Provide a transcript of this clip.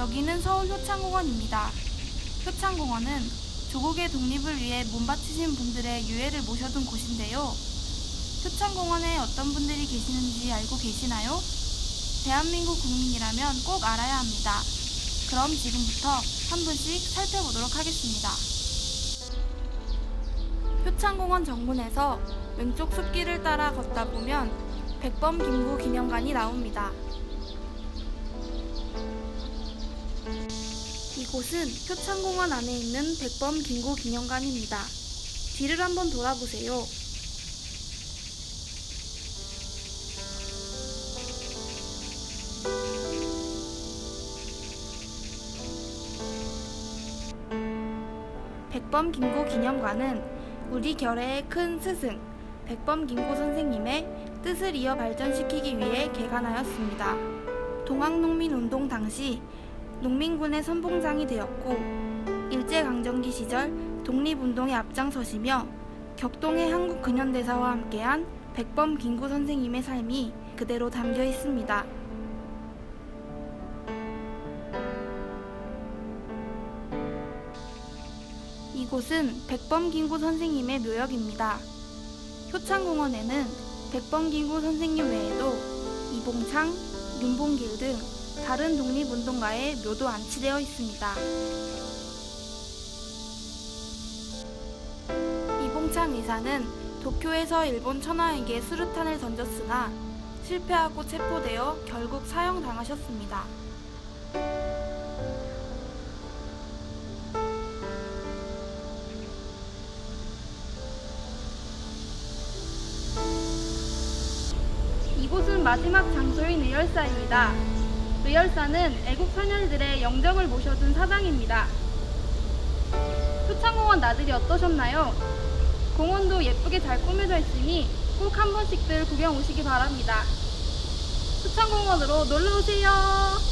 여기는 서울 효창공원입니다. 효창공원은 조국의 독립을 위해 몸바치신 분들의 유해를 모셔둔 곳인데요. 효창공원에 어떤 분들이 계시는지 알고 계시나요? 대한민국 국민이라면 꼭 알아야 합니다. 그럼 지금부터 한 분씩 살펴보도록 하겠습니다. 효창공원 정문에서 왼쪽 숲길을 따라 걷다 보면 백범 김구 기념관이 나옵니다. 이곳은 효창공원 안에 있는 백범 김구 기념관입니다. 뒤를 한번 돌아보세요. 백범 김구 기념관은 우리 결의의 큰 스승 백범 김구 선생님의 뜻을 이어 발전시키기 위해 개관하였습니다. 동학농민운동 당시 농민군의 선봉장이 되었고 일제강점기 시절 독립운동에 앞장서시며 격동의 한국 근현대사와 함께한 백범 김구 선생님의 삶이 그대로 담겨 있습니다. 이곳은 백범 김구 선생님의 묘역입니다. 효창공원에는 백범 김구 선생님 외에도 이봉창, 윤봉길 등 다른 독립운동가의 묘도 안치되어 있습니다. 이봉창 의사는 도쿄에서 일본 천황에게 수류탄을 던졌으나 실패하고 체포되어 결국 사형당하셨습니다. 이곳은 마지막 장소인 의열사입니다. 의열사는 애국 선열들의 영정을 모셔둔 사당입니다. 효창공원 나들이 어떠셨나요? 공원도 예쁘게 잘 꾸며져 있으니 꼭 한 번씩들 구경 오시기 바랍니다. 효창공원으로 놀러 오세요.